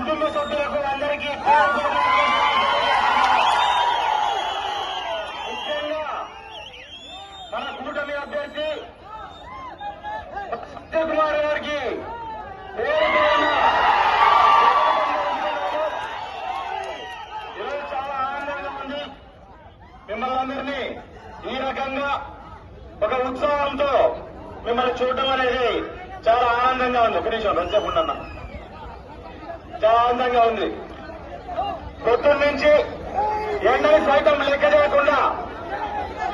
కుటుంబ సభ్యులకు అందరికీ ముఖ్యంగా మన కూటమి అభ్యర్థి సత్యకుమార్ గారికి ఈరోజు చాలా ఆనందంగా ఉంది. మిమ్మల్ని అందరినీ ఈ రకంగా ఒక ఉత్సాహంతో మిమ్మల్ని చూడటం అనేది చాలా ఆనందంగా ఉంది. ఒక నిమిషం కొంచెం చాలా ఆనందంగా ఉంది. పొద్దున్న నుంచి ఎండని సైతం లెక్క చేయకుండా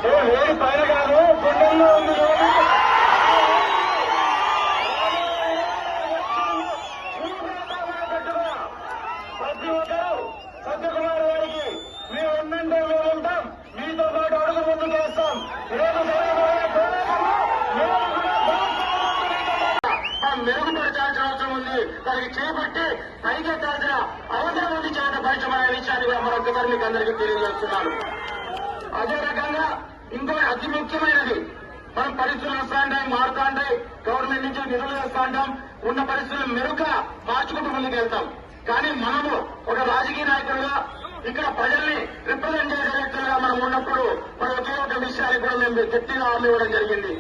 ఏ వేడి పైన కాదు గుండెల్లో ఉంది ప్రతి ఒక్కరూ సత్యకుమార్ గారికి మీ ఉండంటే మేము ఉంటాం మీతో పాటు అడుగు ముందుకు వేస్తాం రేపు జరగబోయే పోరాటంలో మేము కూడా మనం మెరుగుపరచాల్సిన అవసరం ఉంది దానికి చేపట్టి పైకెత్తాల్సిన అవసరం ఉంది చేత పరిచయమైన విషయాన్ని కూడా మరొకసారి మీకు అందరికీ తెలియజేస్తున్నాను. అదే రకంగా ఇంకో అతి ముఖ్యమైనది మనం పరిస్థితులు వస్తా ఉంటాయి మారుతా ఉంటాయి గవర్నమెంట్ నుంచి నిధులు వేస్తా ఉంటాం ఉన్న పరిస్థితులు మెరుగ్గా మార్చుకుంటూ ముందుకు వెళ్తాం కానీ మనము ఒక రాజకీయ నాయకులుగా ఇక్కడ ప్రజల్ని రిప్రజెంట్ చేసే వ్యక్తులుగా మనం ఉన్నప్పుడు మన ఒకే ఒక విషయాన్ని కూడా మేము గట్టిగా హామీ ఇవ్వడం జరిగింది.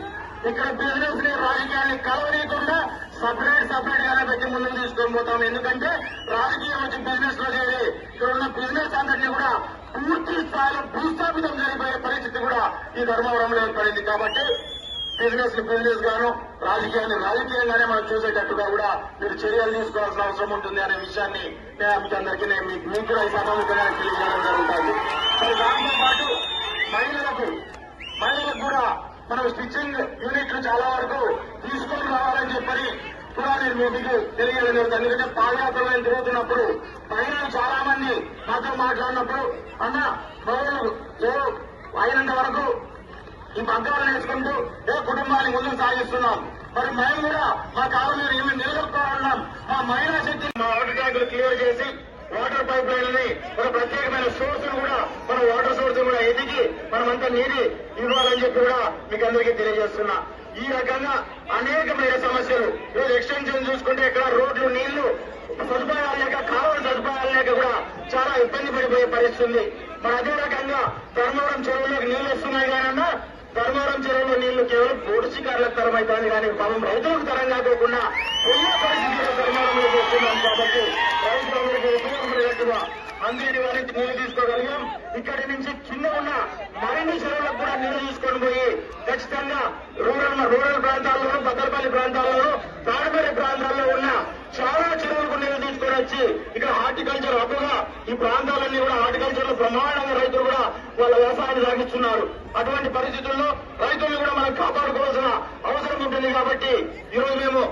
ఇక్కడ బిజినెస్ని రాజకీయాన్ని కలవనీయకుండా సపరేట్ సపరేట్ గానే పెట్టి ముందుకు తీసుకొని పోతాం. ఎందుకంటే రాజకీయం వచ్చి బిజినెస్లో చేరి ఇక్కడ ఉన్న బిజినెస్ అందరినీ కూడా పూర్తి స్థాయిలో భూస్థాపితం జరిగిపోయే పరిస్థితి కూడా ఈ ధర్మవరంలో ఏర్పడింది. కాబట్టి బిజినెస్ని బిజినెస్ గాను రాజకీయాన్ని రాజకీయంగానే మనం చూసేటట్టుగా కూడా మీరు చర్యలు తీసుకోవాల్సిన అవసరం ఉంటుంది అనే విషయాన్ని నేను మీకు అందరికీ నేను మీకు కూడా ఈ సభాముఖంగా తెలియజేయడం జరుగుతుంది. మరి దాంతో పాటు మహిళలకు మహిళలకు కూడా మనం స్టిచ్చింగ్ యూనిట్లు చాలా వరకు తీసుకొని రావాలని చెప్పని కూడా నేను మీకు తెలియజేయలేదు ఎందుకంటే పాదయాత్రలో నేను తిరుగుతున్నప్పుడు చాలా మంది నాతో మాట్లాడినప్పుడు అన్న పౌరులు అయినంత వరకు ఈ పగ్గాలు నేర్చుకుంటూ ఏ కుటుంబాన్ని ముందుకు సాగిస్తున్నాం. మరి మేము కూడా మా కాలం మీద ఏమి నిలదొక్కోవాలన్నాం మా మహిళా శక్తి మా వాటర్ ట్యాంకులు క్లియర్ చేసి వాటర్ పైప్ లైన్లని ఒక ప్రత్యేకమైన సోర్స్ కూడా మన వాటర్ సోర్స్ కూడా ఎదిగి మనమంతా నీరు ఇవ్వాలని చెప్పి కూడా మీకు అందరికీ తెలియజేస్తున్నా. ఈ రకంగా అనేకమైన సమస్యలు ఈరోజు ఎక్స్టెన్షన్ చూసుకుంటే ఇక్కడ రోడ్లు నీళ్ళు సదుపాయాలు లేక కాలువల సదుపాయాలు లేక కూడా చాలా ఇబ్బంది పడిపోయే పరిస్థితి ఉంది మరి అదే రకంగా ధర్మవరం చెరువులోకి నీళ్ళు వస్తున్నాయి కానీ ధర్మవరం చెరువులో నీళ్ళు కేవలం బోటు శికారులకు తరం అవుతుంది కానీ పాపం రైతులకు తరం కాకోకుండా పోయే పరిస్థితి ధర్మవరంలో చేస్తున్నాం కాబట్టి రైతులందరికీ ఉపయోగపడేట్టుగా అందరి వారికి నీళ్ళు తీసుకోగలిగాం. ఇక్కడి నుంచి కింద ఉన్న మరిన్ని చెరువులకు కూడా నీళ్ళు తీసుకొని పోయి ఖచ్చితంగా రూరల్ రూరల్ ప్రాంతాల్లోనూ భద్రపల్లి ప్రాంతాల్లోనూ తాడపల్లి ప్రాంతాల్లో ఉన్న చాలా చెరువులకు నీళ్ళు తీసుకొని వచ్చి ఇక్కడ హార్టికల్చర్ హబ్బుగా ఈ ప్రాంతాలన్నీ కూడా హార్టికల్చర్లో బ్రహ్మాండంగా రైతులు కూడా వాళ్ళ వ్యవసాయాన్ని సాగిస్తున్నారు. అటువంటి పరిస్థితుల్లో రైతులను కూడా మనం కాపాడుకోవాల్సిన అవసరం ఉంటుంది కాబట్టి ఈ రోజు మేము